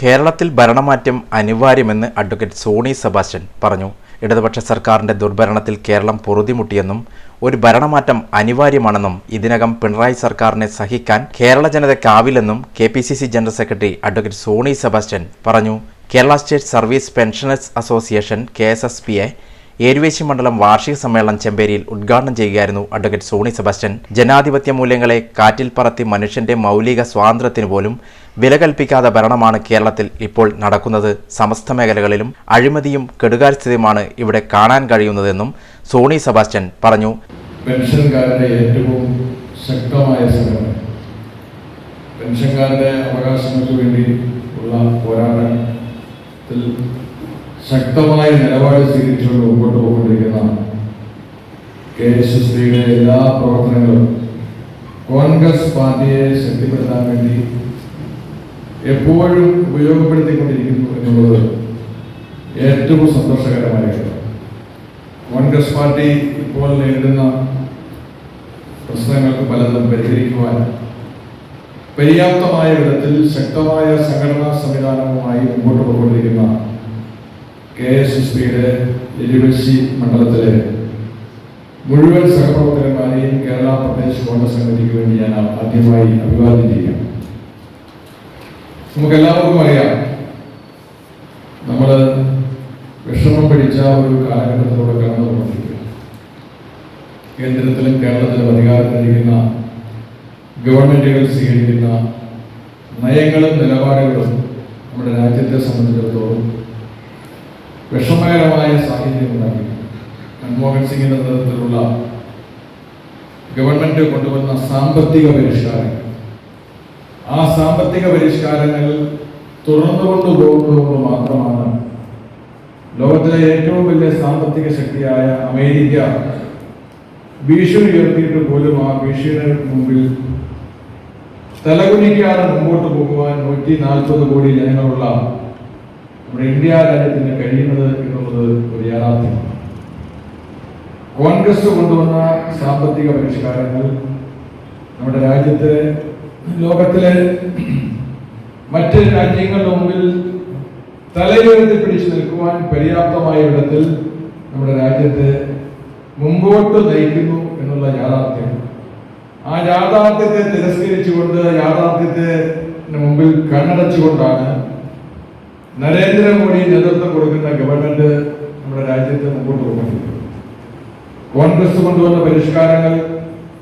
കേരളത്തിൽ ഭരണമാറ്റം അനിവാര്യമെന്ന് അഡ്വക്കേറ്റ് സോണി സെബാസ്റ്റ്യൻ പറഞ്ഞു. ഇടതുപക്ഷ സർക്കാരിന്റെ ദുർഭരണത്തിൽ കേരളം പൊറുതിമുട്ടിയെന്നും ഒരു ഭരണമാറ്റം അനിവാര്യമാണെന്നും ഇതിനകം പിണറായി സർക്കാരിനെ സഹിക്കാൻ Kerala ജനതയ്ക്കാവില്ലെന്നും K P C C general secretary advocate Sony Sebastian പറഞ്ഞു. Kerala state service pensioners association K S S P A Eruvessi മണ്ഡലം വാർഷിക സമ്മേളനം ചെമ്പേരിയിൽ ഉദ്ഘാടനം ചെയ്യുകയായിരുന്നു അഡ്വക്കേറ്റ് സോണി സെബാസ്റ്റ്യൻ. ജനാധിപത്യ മൂല്യങ്ങളെ കാറ്റിൽ പറത്തി മനുഷ്യന്റെ മൗലിക സ്വാതന്ത്ര്യത്തിന് പോലും വില കൽപ്പിക്കാത്ത ഭരണമാണ് കേരളത്തിൽ ഇപ്പോൾ നടക്കുന്നത്. സമസ്ത മേഖലകളിലും അഴിമതിയും കെടുകാര്യസ്ഥിതിയുമാണ് ഇവിടെ കാണാൻ കഴിയുന്നതെന്നും സോണി സെബാസ്റ്റ്യൻ പറഞ്ഞു. ഏറ്റവും ശക്തമായ പെൻഷൻകാരുടെ അവകാശങ്ങൾക്ക് വേണ്ടി ഉള്ള പോരാട്ടത്തിൽ ശക്തമായ നിലപാട് സ്വീകരിച്ചുകൊണ്ട് മുമ്പോട്ട് പോയിക്കൊണ്ടിരിക്കുന്ന കെ എസ് എസ് എല്ലാ പ്രവർത്തനങ്ങളും കോൺഗ്രസ് പാർട്ടിയെ ശക്തിപ്പെടുത്താൻ വേണ്ടി എപ്പോഴും ഉപയോഗപ്പെടുത്തിക്കൊണ്ടിരിക്കുന്നു എന്നുള്ളത് ഏറ്റവും സന്തോഷകരമായ കോൺഗ്രസ് പാർട്ടി ഇപ്പോൾ നേരിടുന്ന പ്രശ്നങ്ങൾക്ക് പലതും പരിഹരിക്കുവാൻ പര്യാപ്തമായ വിധത്തിൽ ശക്തമായ സംഘടനാ സംവിധാനവുമായി മുമ്പോട്ട് പോയിക്കൊണ്ടിരിക്കുന്ന കെ എസ് എസ് പിയുടെ എലിവശി മണ്ഡലത്തിലെ മുഴുവൻ സഹപ്രവർത്തകന്മാരെയും കേരള പ്രദേശ് കോൺഗ്രസ് കമ്മിറ്റിക്ക് വേണ്ടി ഞാൻ ആദ്യമായി അഭിവാദ്യം ചെയ്യാം നമുക്ക് എല്ലാവർക്കും അറിയാം നമ്മൾ വിഷമം പിടിച്ച ഒരു കാലഘട്ടത്തിലൂടെ കടന്നു പ്രവർത്തിക്കുക കേന്ദ്രത്തിലും കേരളത്തിലും അധികാരത്തിലിരിക്കുന്ന ഗവൺമെന്റുകൾ സ്വീകരിക്കുന്ന നയങ്ങളും നിലപാടുകളും നമ്മുടെ രാജ്യത്തെ സംബന്ധിച്ചിടത്തോളം വിഷമകരമായ സാഹചര്യം ഉണ്ടാക്കി. മൻമോഹൻ സിംഗിന്റെ നേതൃത്വത്തിലുള്ള ഗവൺമെന്റ് കൊണ്ടുവന്ന സാമ്പത്തിക പരിഷ്കാരങ്ങൾ. ആ സാമ്പത്തിക പരിഷ്കാരങ്ങൾ തുറന്നുകൊണ്ട് പോകുന്നതുകൊണ്ട് മാത്രമാണ് ലോകത്തിലെ ഏറ്റവും വലിയ സാമ്പത്തിക ശക്തിയായ അമേരിക്ക ഭീഷണി ഉയർത്തിയിട്ട് പോലും ആ ഭീഷണിയുടെ മുമ്പിൽ തലകുനിക്കാതെ മുമ്പോട്ട് പോകുവാൻ നൂറ്റി നാൽപ്പത് കോടി ജനങ്ങളുള്ള നമ്മുടെ ഇന്ത്യ രാജ്യത്തിന് കഴിയുന്നത് എന്നുള്ളത് ഒരു യാഥാർത്ഥ്യമാണ്. കോൺഗ്രസ് കൊണ്ടുവന്ന സാമ്പത്തിക പരിഷ്കാരങ്ങൾ നമ്മുടെ രാജ്യത്തെ ലോകത്തിലെ മറ്റ് രാജ്യങ്ങളുടെ മുമ്പിൽ തലയുയർത്തി പിടിച്ചു നിൽക്കുവാൻ പര്യാപ്തമായ വിധത്തിൽ നമ്മുടെ രാജ്യത്തെ മുമ്പോട്ട് നയിക്കുന്നു എന്നുള്ള യാഥാർത്ഥ്യം. ആ യാഥാർത്ഥ്യത്തെ തിരസ്കരിച്ചുകൊണ്ട് യാഥാർത്ഥ്യത്തെ മുമ്പിൽ കണ്ണടച്ചുകൊണ്ടാണ് നരേന്ദ്രമോദി നേതൃത്വം കൊടുക്കുന്ന ഗവൺമെന്റ് നമ്മുടെ രാജ്യത്ത് മുമ്പോട്ട് കൊണ്ടുപോകുന്നത് കോൺഗ്രസ് കൊണ്ടുവന്ന പരിഷ്കാരങ്ങൾ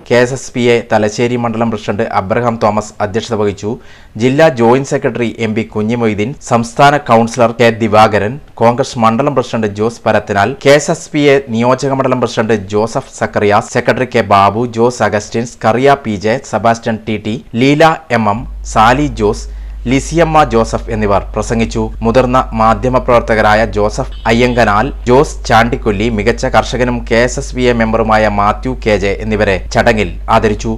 K S S P A Thalassery മണ്ഡലം പ്രസിഡന്റ് അബ്രഹാം തോമസ് അധ്യക്ഷത വഹിച്ചു. ജില്ലാ joint secretary M P Kunhimoideen സംസ്ഥാന കൗൺസിലർ കെ ദിവാകരൻ കോൺഗ്രസ് മണ്ഡലം president Jose Parathinal K S S P A നിയോജക മണ്ഡലം president Joseph Zacharias secretary K Babu Jose Augustins Kariya P J Sebastian T T Leela M M Sally Jose Lissiamma Joseph എന്നിവർ പ്രസംഗിച്ചു. മുതിർന്ന മാധ്യമപ്രവർത്തകരായ Joseph Ayyankanal Jose Chandikolli മികച്ച കർഷകനും K S S B A മെമ്പറുമായ Mathew K J എന്നിവരെ ചടങ്ങിൽ ആദരിച്ചു.